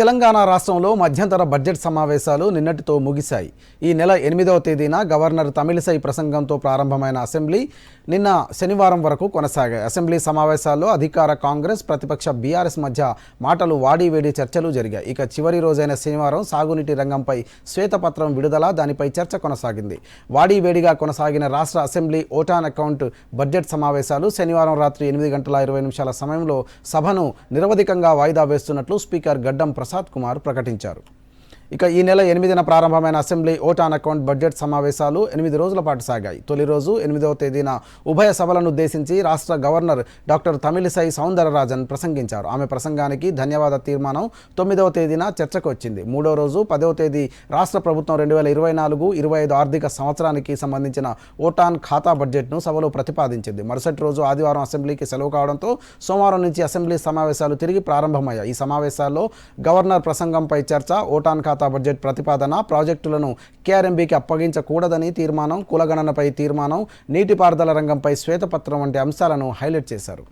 తెలంగాణ రాష్ట్రంలో మధ్యంతర బడ్జెట్ సమావేశాలు నిన్నటితో ముగిశాయి. ఈ నెల ఎనిమిదవ తేదీన గవర్నర్ తమిళిసై ప్రసంగంతో ప్రారంభమైన అసెంబ్లీ నిన్న శనివారం వరకు కొనసాగాయి. అసెంబ్లీ సమావేశాల్లో అధికార కాంగ్రెస్ ప్రతిపక్ష బీఆర్ఎస్ మధ్య మాటలు వాడివేడి చర్చలు జరిగాయి. ఇక చివరి రోజైన శనివారం సాగునీటి రంగంపై శ్వేతపత్రం విడుదల దానిపై చర్చ కొనసాగింది. వాడివేడిగా కొనసాగిన రాష్ట్ర అసెంబ్లీ ఓటాన్ అకౌంట్ బడ్జెట్ సమావేశాలు శనివారం రాత్రి ఎనిమిది గంటల ఇరవై నిమిషాల సమయంలో సభను నిరవధికంగా వాయిదా వేస్తున్నట్లు స్పీకర్ గడ్డం ప్రసాద్ ప్రసాద్ కుమార్ ప్రకటించారు ఇక ఈ నెల ఎనిమిదిన ప్రారంభమైన అసెంబ్లీ ఓటాన్ అకౌంట్ బడ్జెట్ సమావేశాలు ఎనిమిది రోజుల పాటు సాగాయి. తొలి రోజు ఎనిమిదవ తేదీన ఉభయ సభలను ఉద్దేశించి రాష్ట్ర గవర్నర్ డాక్టర్ తమిళిసై సౌందరరాజన్ ప్రసంగించారు. ఆమె ప్రసంగానికి ధన్యవాద తీర్మానం తొమ్మిదవ తేదీన చర్చకు వచ్చింది మూడో రోజు పదవ తేదీ రాష్ట్ర ప్రభుత్వం రెండు వేల ఇరవై నాలుగు ఇరవై ఐదు ఆర్థిక సంవత్సరానికి సంబంధించిన ఓటాన్ ఖాతా బడ్జెట్ను సభలో ప్రతిపాదించింది. మరుసటి రోజు ఆదివారం అసెంబ్లీకి సెలవు కావడంతో సోమవారం నుంచి అసెంబ్లీ సమావేశాలు తిరిగి ప్రారంభమయ్యాయి. ఈ సమావేశాల్లో గవర్నర్ ప్రసంగంపై చర్చ ఓటాన్ ఖాతా ఖాతా బడ్జెట్ ప్రతిపాదన ప్రాజెక్టులను కేఆర్ఎంబీకి అప్పగించకూడదని తీర్మానం కులగణనపై తీర్మానం నీటిపారుదల రంగంపై శ్వేతపత్రం వంటి అంశాలను హైలైట్ చేశారు.